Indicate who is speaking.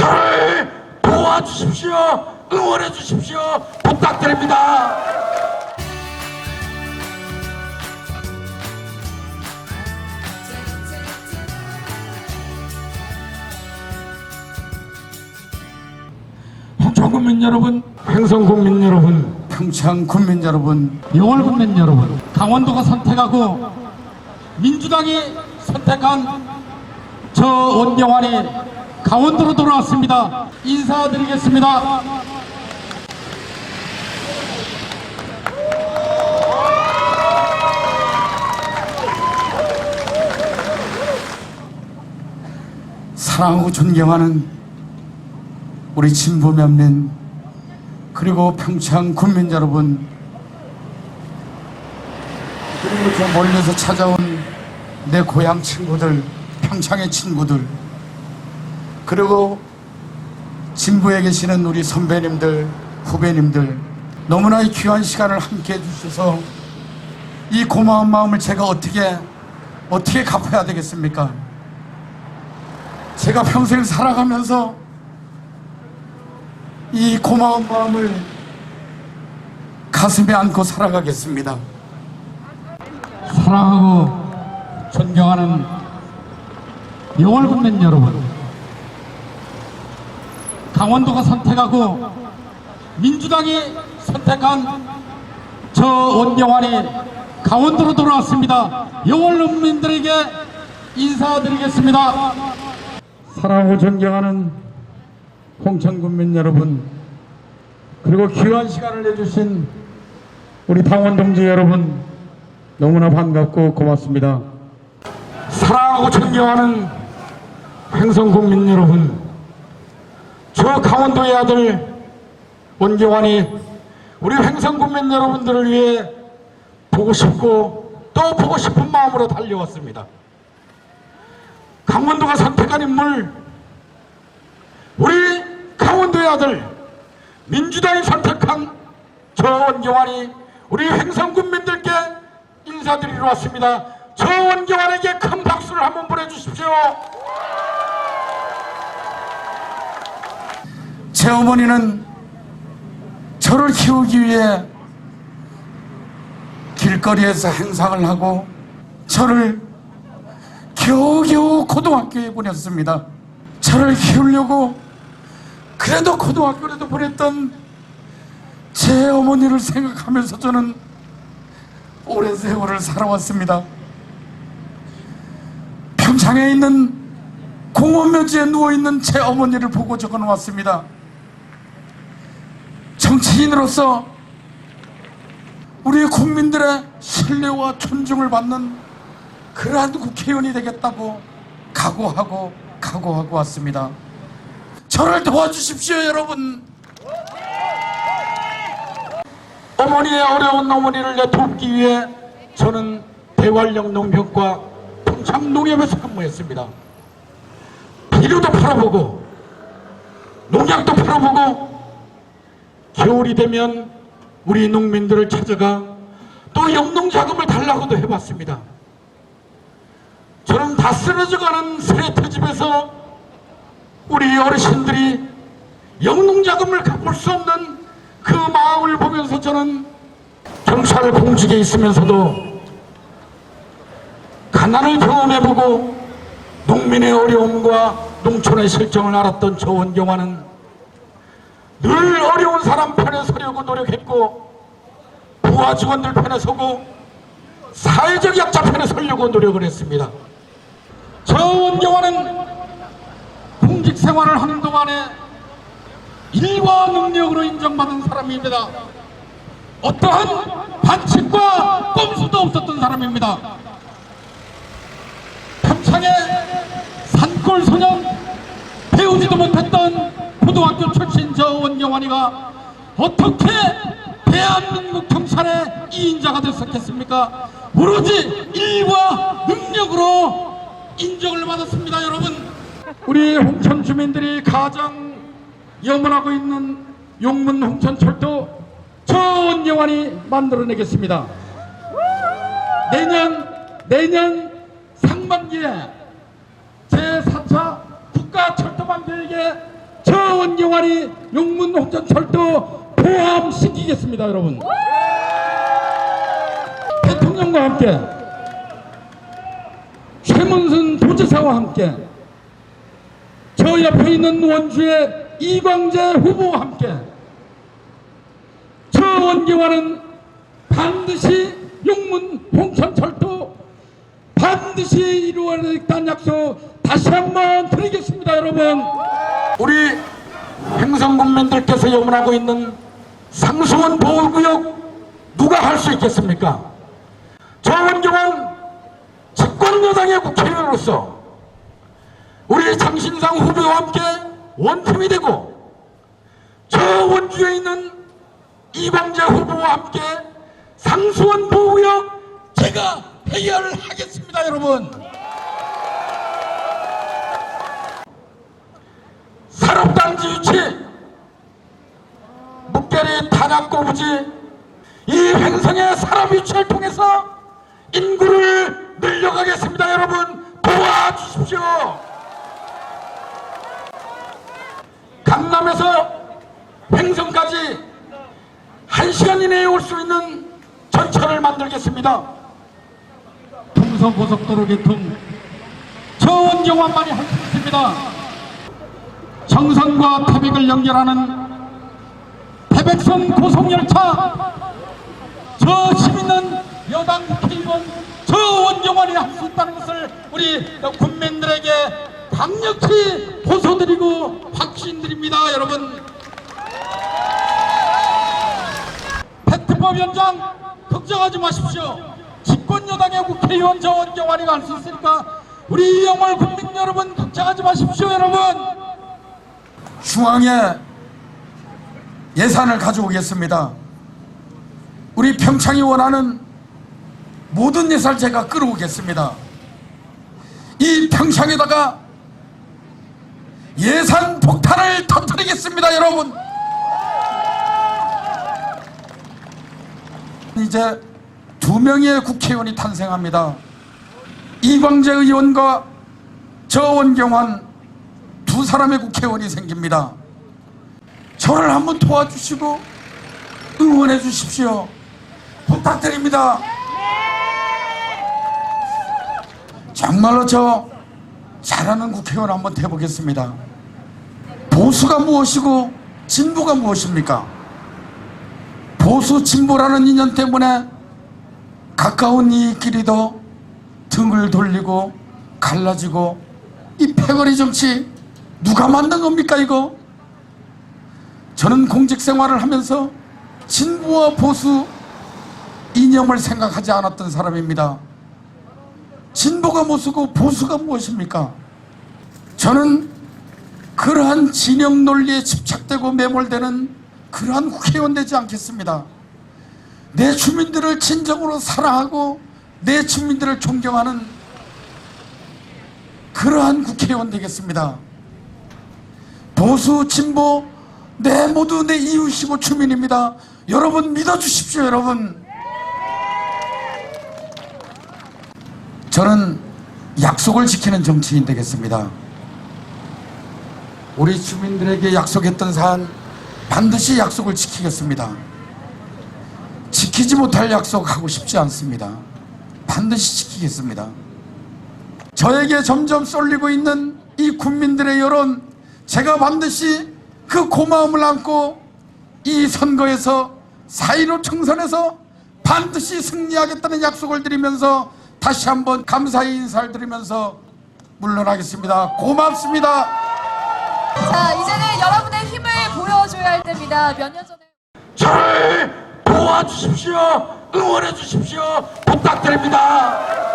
Speaker 1: 저를 도와주십시오. 응원해 주십시오. 부탁드립니다. 홍천 국민 여러분, 횡성 국민 여러분,
Speaker 2: 평창 국민 여러분,
Speaker 3: 6월 국민 여러분, 강원도가 선택하고 민주당이 선택한 저 원경환이 강원도로 돌아왔습니다. 인사드리겠습니다.
Speaker 2: 사랑하고 존경하는 우리 진보 면민 그리고 평창 국민 여러분 그리고 이렇게 몰려서 찾아온 내 고향 친구들 평창의 친구들 그리고 진부에 계시는 우리 선배님들 후배님들 너무나 이 귀한 시간을 함께 해주셔서 이 고마운 마음을 제가 어떻게 어떻게 갚아야 되겠습니까? 제가 평생 살아가면서 이 고마운 마음을 가슴에 안고 살아가겠습니다.
Speaker 3: 사랑하고 존경하는 6월 국민 여러분, 강원도가 선택하고 민주당이 선택한 저 원경환이 강원도로 돌아왔습니다. 6월 국민들에게 인사드리겠습니다.
Speaker 2: 사랑하고 존경하는 홍천 국민 여러분 그리고 귀한 시간을 내주신 우리 당원 동지 여러분 너무나 반갑고 고맙습니다.
Speaker 1: 사랑하고 존경하는 횡성 국민 여러분, 저 강원도의 아들 원경환이 우리 횡성 국민 여러분들을 위해 보고 싶고 또 보고 싶은 마음으로 달려왔습니다. 강원도가 선택한 인물, 우리 강원도의 아들 민주당이 선택한 저 원경환이 우리 횡성 국민들께 인사드리러 왔습니다. 저 원경환에게 큰 박수를 한번 보내주십시오.
Speaker 2: 제 어머니는 저를 키우기 위해 길거리에서 행상을 하고 저를 겨우겨우 고등학교에 보냈습니다. 저를 키우려고 그래도 고등학교라도 보냈던 제 어머니를 생각하면서 저는 오랜 세월을 살아왔습니다. 평창에 있는 공원 묘지에 누워있는 제 어머니를 보고 적어놓았습니다. 정치인으로서 우리 국민들의 신뢰와 존중을 받는 그러한 국회의원이 되겠다고 각오하고 각오하고 왔습니다. 저를 도와주십시오, 여러분.
Speaker 1: 어머니의 어려운 어머니를 내 돕기 위해 저는 대관령 농협과 평창 농협에서 근무했습니다. 비료도 팔아보고 농약도 팔아보고 겨울이 되면 우리 농민들을 찾아가 또 영농 자금을 달라고도 해봤습니다. 저는 다 쓰러져가는 스레트 집에서 우리 어르신들이 영농 자금을 갚을 수 없는 그 마음을 보면서 저는 경찰 공직에 있으면서도 가난을 경험해보고 농민의 어려움과 농촌의 실정을 알았던 저 원경화는 늘 어려운 사람 편에 서려고 노력했고 부하 직원들 편에 서고 사회적 약자 편에 서려고 노력을 했습니다.
Speaker 3: 저 원경환은 공직 생활을 하는 동안에 일과 능력으로 인정받은 사람입니다. 어떠한 반칙과 꼼수도 없었던 사람입니다. 평창의 산골 소년 배우지도 못했던 고등학교 출신 저 원경환이가 어떻게 대한민국 경찰의 이인자가 됐었겠습니까? 오로지 일과 능력으로 인정을 받았습니다, 여러분. 우리 홍천 주민들이 가장 염원하고 있는 용문 홍천철도 저 원경환이 만들어내겠습니다. 내년 내년 상반기에 제4차 국가철도반 계획에 저 원경환이 용문 홍천 철도 포함시키겠습니다 여러분. 대통령과 함께 최문순 도지사와 함께 저 옆에 있는 원주의 이광재 후보와 함께 저 원경환은 반드시 용문 홍천철도 반드시 이루어야겠다는 약속 다시 한번 드리겠습니다 여러분
Speaker 1: 우리 행성군민들께서 염원하고 있는 상수원 보호구역 누가 할 수 있겠습니까? 저원경은 집권여당의 국회의원으로서 우리 장신상 후보와 함께 원팀이 되고 저 원주에 있는 이광재 후보와 함께 상수원 보호구역 제가 해결하겠습니다 여러분 산업단지 유치 묵계리 탄압 고부지. 이 횡성의 산업 유치를 통해서 인구를 늘려가겠습니다 여러분. 도와주십시오. 강남에서 횡성까지 한시간 이내에 올 수 있는 전철을 만들겠습니다.
Speaker 3: 동서고속도로 개통. 저 원경환만이 할 수 있습니다 정선과 태백을 연결하는 태백선 고속열차 저 힘있는 여당 국회의원 저 원경환이 할 수 있다는 것을 우리 국민들에게 강력히 호소드리고 확신드립니다 여러분. 페트법 연장 걱정하지 마십시오. 집권 여당의 국회의원 저 원경환이가 할수 있으니까 우리 이영월 국민 여러분 걱정하지 마십시오 여러분
Speaker 2: 중앙에 예산을 가져오겠습니다. 우리 평창이 원하는 모든 예산을 제가 끌어오겠습니다. 이 평창에다가 예산 폭탄을 터뜨리겠습니다, 여러분. 이제 두 명의 국회의원이 탄생합니다. 이광재 의원과 저 원경환 두 사람의 국회의원이 생깁니다. 저를 한번 도와주시고 응원해 주십시오. 부탁드립니다. 정말로 저 잘하는 국회의원 한번 돼보겠습니다. 보수가 무엇이고 진보가 무엇입니까? 보수 진보라는 인연 때문에 가까운 이끼리도 등을 돌리고 갈라지고 이 패거리 정치 누가 만든 겁니까 이거? 저는 공직 생활을 하면서 진보와 보수 이념을 생각하지 않았던 사람입니다. 진보가 무엇이고 보수가 무엇입니까? 저는 그러한 진영 논리에 집착되고 매몰되는 그러한 국회의원 되지 않겠습니다. 내 주민들을 진정으로 사랑하고 내 주민들을 존경하는 그러한 국회의원 되겠습니다. 보수, 진보, 내 모두 내 이웃이고 주민입니다. 여러분 믿어주십시오, 여러분. 저는 약속을 지키는 정치인 되겠습니다. 우리 주민들에게 약속했던 사안 반드시 약속을 지키겠습니다. 지키지 못할 약속하고 싶지 않습니다. 반드시 지키겠습니다. 저에게 점점 쏠리고 있는 이 국민들의 여론 제가 반드시 그 고마움을 안고 이 선거에서 4.15 총선에서 반드시 승리하겠다는 약속을 드리면서 다시 한번 감사의 인사를 드리면서 물러나겠습니다. 고맙습니다.
Speaker 4: 자, 이제는 여러분의 힘을 보여줘야 할 때입니다. 몇 년 전에.
Speaker 1: 저를 도와주십시오 응원해 주십시오 부탁드립니다